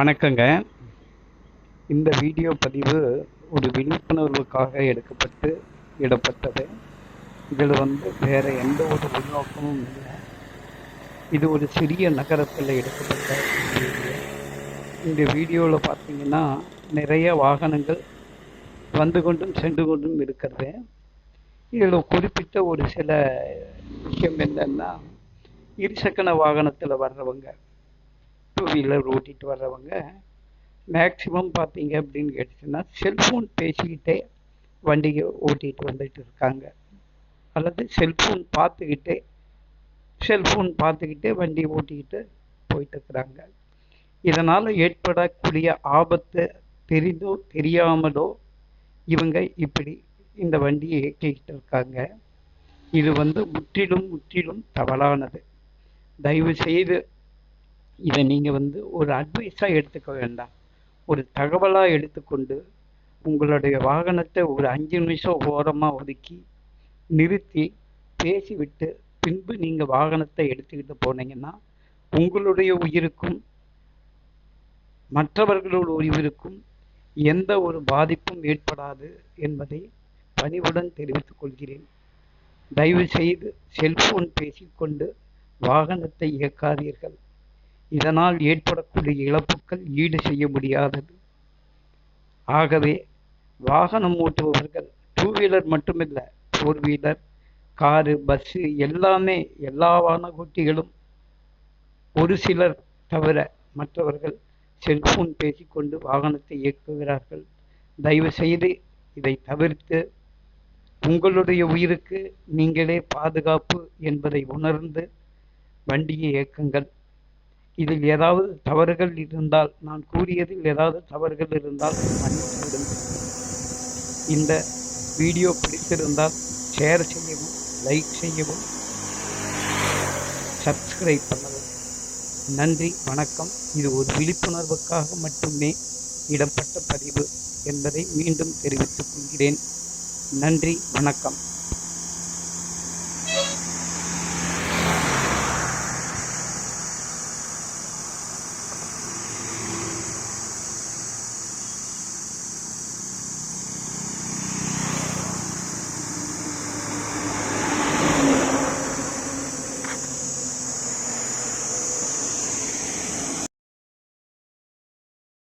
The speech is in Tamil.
வணக்கங்க. இந்த வீடியோ பதிவு ஒரு விழிப்புணர்வுக்காக எடுக்கப்பட்டு இடப்பட்டது. இதில் வந்து வேறு எந்த ஒரு உள்நோக்கமும் இல்லை. இது ஒரு சிறிய நகரத்தில் எடுக்கப்பட்ட வீடியோ. இந்த வீடியோவில் பார்த்தீங்கன்னா நிறைய வாகனங்கள் வந்து கொண்டும் சென்று கொண்டும் இருக்கிறது. இதில் குறிப்பிட்ட ஒரு சில விஷயம் என்னென்னா இருசக்கர வாகனத்தில் வர்றவங்க டூ வீலர் ஓட்டிட்டு வர்றவங்க மேக்சிமம் பார்த்தீங்க அப்படின்னு கேட்டுச்சுன்னா செல்ஃபோன் பேசிக்கிட்டே வண்டியை ஓட்டிட்டு வந்துட்டு இருக்காங்க. அல்லது செல்ஃபோன் பார்த்துக்கிட்டே செல்ஃபோன் பார்த்துக்கிட்டே வண்டி ஓட்டிக்கிட்டு போயிட்டு இருக்கிறாங்க. இதனால் ஏற்படக்கூடிய ஆபத்தை தெரிந்தோ தெரியாமலோ இவங்க இப்படி இந்த வண்டியை இயக்கிக்கிட்டு இருக்காங்க. இது வந்து முற்றிலும் முற்றிலும் தவறானது. தயவு செய்து இதை நீங்கள் வந்து ஒரு அட்வைஸாக எடுத்துக்க வேண்டாம். ஒரு தகவலாக எடுத்துக்கொண்டு உங்களுடைய வாகனத்தை ஒரு அஞ்சு நிமிஷம் ஓரமாக ஒதுக்கி நிறுத்தி பேசிவிட்டு பின்பு நீங்கள் வாகனத்தை எடுத்துக்கிட்டு போனீங்கன்னா உங்களுடைய உயிருக்கும் மற்றவர்களோட உயிருக்கும் எந்த ஒரு பாதிப்பும் ஏற்படாது என்பதை பணிவுடன் தெரிவித்துக் கொள்கிறேன். தயவு செய்து செல்போன் பேசிக்கொண்டு வாகனத்தை இயக்காதீர்கள். இதனால் ஏற்படக்கூடிய இழப்புகள் ஈடு செய்ய முடியாதது. ஆகவே வாகனம் ஓட்டுபவர்கள் டூ வீலர் மட்டுமில்லை ஃபோர் வீலர் காரு பஸ்ஸு எல்லாமே எல்லா வாகனக்கூட்டிகளும் ஒரு சிலர் தவிர மற்றவர்கள் செல்போன் பேசிக்கொண்டு வாகனத்தை இயக்குகிறார்கள். தயவு செய்து இதை தவிர்த்து உங்களுடைய உயிருக்கு நீங்களே பாதுகாப்பு என்பதை உணர்ந்து வண்டியை இயக்குங்கள். இதில் ஏதாவது தவறுகள் இருந்தால் நான் கூறியதில் ஏதாவது தவறுகள் இருந்தால் மன்னித்துவிடும் இந்த வீடியோ பிடித்திருந்தால் ஷேர் செய்யவும் லைக் செய்யவும் சப்ஸ்கிரைப் பண்ணவும். நன்றி வணக்கம். இது ஒரு விழிப்புணர்வுக்காக மட்டுமே இடப்பட்ட பதிவு என்பதை மீண்டும் தெரிவித்துக் கொள்கிறேன். நன்றி வணக்கம்.